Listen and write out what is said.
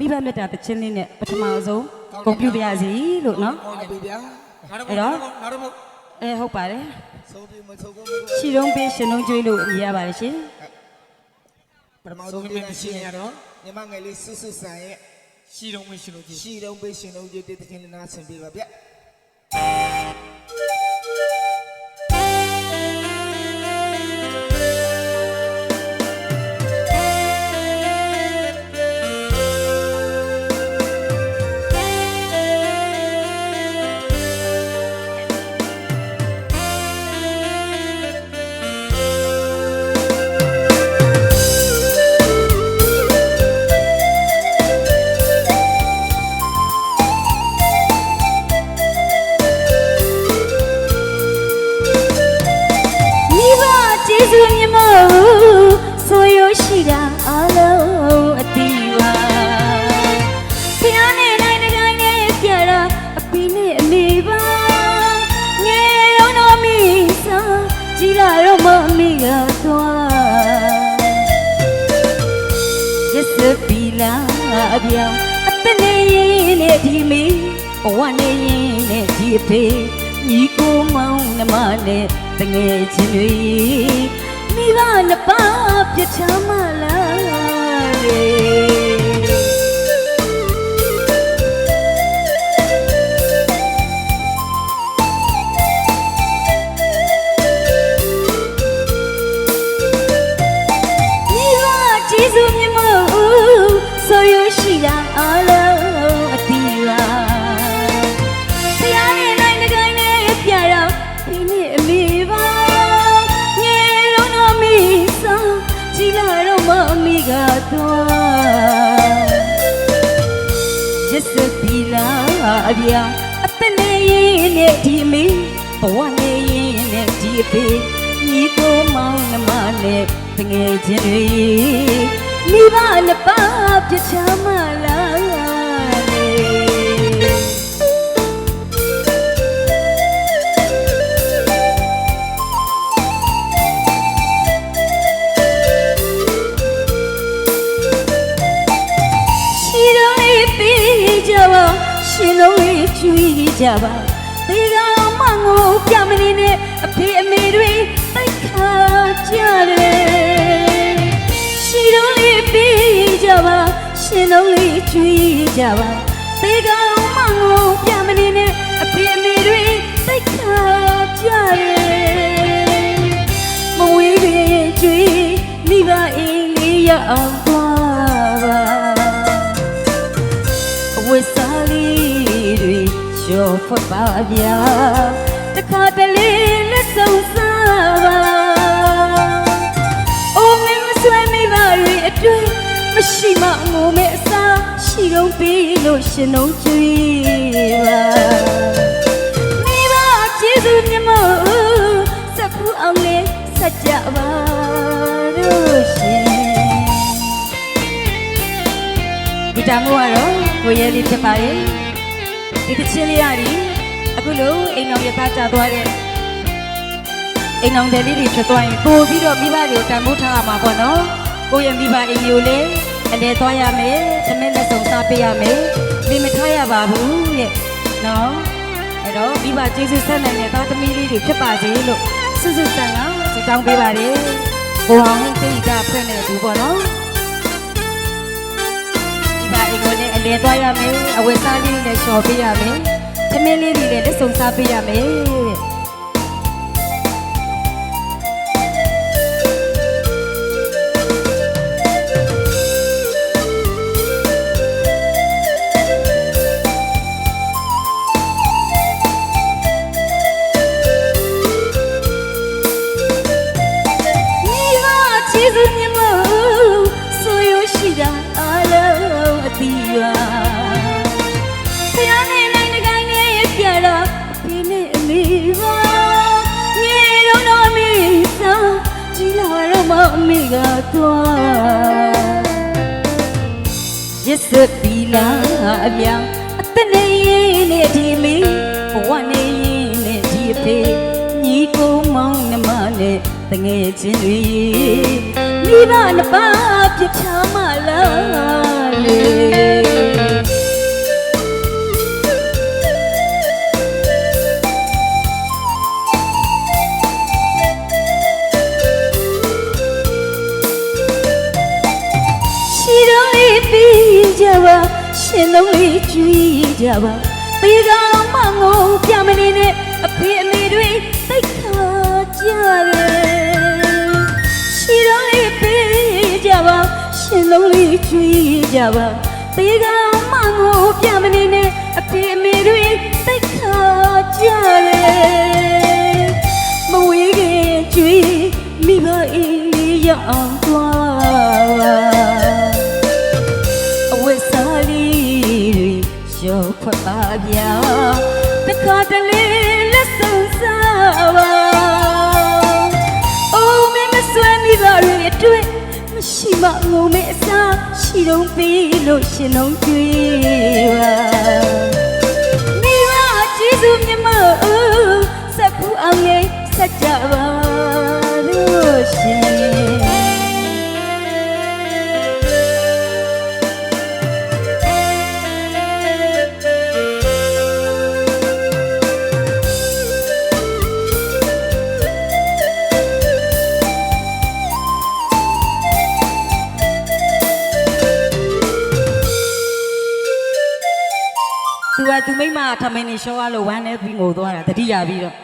မိဘမြတ်တာတစ်ချင်းလေးနဲ့ပထမဆုံးဂုဏ်ပြုပါရစီလို့နော်ဟောပြီဗျာအဲ့တော့နောက်တော့မဟုတ်အဲဟုတ်ပါတယ်ဆုံးပြီမဆုံးဘူးရှီတုံးပေးရှင်တုံးကျွေးလို့မြည်ရပါတယ်ရှင်ပထမဆုံးဆုံးမင်းမရှိရတော့ညီမငယ်လေးဆွဆွဆန်ရဲ့ရှိတော့မရှိလို့ကြည့်ရှိတုံးပေးရှင်တုံးကြည့်တဲ့တင်နာဆင်ပေးပါဗျာ ရရှိတာအလုံးအတီးပါဖျားနဲ့နိုင်တဲ့တိုင်းနဲ့ပြတာအပီနဲ့အမေပါငယ်တော့တော့မိစားကြည်လာတော့မမိကတော့ရစ်စပီလာအပြောင်အတနေရင်နဲ့ဒီမီဘဝနေရင်နဲ့ဒီအဖေညီကိုမောင်နှမနဲ့တငယ်ချင်းတွေမိဘနှစ်ပါးပြစ်ချမ်းမ မိကတော့ရစ်စပီလာအပြာအပနေရင်နဲ့ဒီအမေဘဝနေရင်နဲ့ဒီအဖေညီကိုမောင်နှမနဲ့တငယ်ချင်းတွေမိဘနှစ်ပါးပြစ်ချမ်းမလားလေ ချွေးကြပါဒီကောင်မငိုပြမနေနဲ့အဖေအမေတွေတိုက်ခါကြတယ်ရှိတော့လေးပေးကြပါရှင်လုံးလေးချွေးကြပါဒီကောင်မငိုပြမနေနဲ့အဖေအမေတွေတိုက်ခါကြတယ်မဝေးရင်ကြွေးမိဘအိမ်လေးရအောင် ရောဖွက်ပါဗျာတခါတလေလက်ဆောင်စားပါအိုမင်းမဆွဲမိပါတွေအတွင်းမရှိမငိုမဲ့အစားရှိတော့ပြီးလို့ရှင်တော့ကြွေးပါမိဘကျေးဇူးမြတ်မို့စက်ဖူးအောင်လေးဆက်ကြပါလို့ရှင်ဒီတမိုးကတော့ကိုရဲလေးဖြစ်ပါတယ် ဒီတစ်ချင်းလေးရတယ်အခုလို့အိမ်အောင်ရသားကြသွားတဲ့အိမ်အောင်တယ်လေးတွေဖြစ်သွားရင်ပို့ပြီးတော့မိဘတွေကိုတန်ဖိုးထားရမှာပေါ့နော်ကိုရဲ့မိဘအိမ်မျိုးလေးအလဲသွားရမယ်သမင်းလက်ဆောင်စားပေးရမယ်မိမထားရပါဘူးတဲ့နော်အဲ့တော့မိဘကျေးဇူးဆက်နိုင်တဲ့သားသမီးလေးတွေဖြစ်ပါစေလို့စွတ်စွတ်ဆန်ကဆုတောင်းပေးပါတယ်ကိုအောင်ဟင်းတိတ်ကဖက်နေသူပေါ့နော် အိမ်ကိုလည်းအလဲသွားရမယ်အဝတ်စားလေးနဲ့လျှော်ပေးရမယ်သမင်းလေးတွေလည်းလက်ဆောင်စားပေးရမယ် စပီလာအပြောင်အတနေရင်နဲ့ဒီမီဘဝနေရင်နဲ့ဒီအဖေညီကိုမောင်နှမနဲ့တငယ်ချင်းတွေမိဘနှစ်ပါးပြစ်ချမ ကြပါတေကောင်မငုံပြမနေနဲ့အဖေအမေတွေသိတ်ခါကြတယ်ရှိတော်လေးပေးကြပါရှင်လုံးလေးချွေးကြပါတေကောင်မငုံပြမနေနဲ့အဖေအမေတွေသိတ်ခါကြတယ် ပါဗျာတခါတလေလက်ဆုံးစားပါအိုးမင်းမဆွဲမိပါရဲ့အတွက်မရှိမငုံမဲ့အစားရှိတော့ပြီးလို့ရှင်လုံးကြွေးပါမိဘကျေးဇူးမြတ်မစက်ဖူးအောင်ရဲ့ဆက်ကြပါ तू က तू မိမထမင်းနေရှောရလို့ဝမ်းနေပြီးငိုသွားတာတတိယပြီးတော့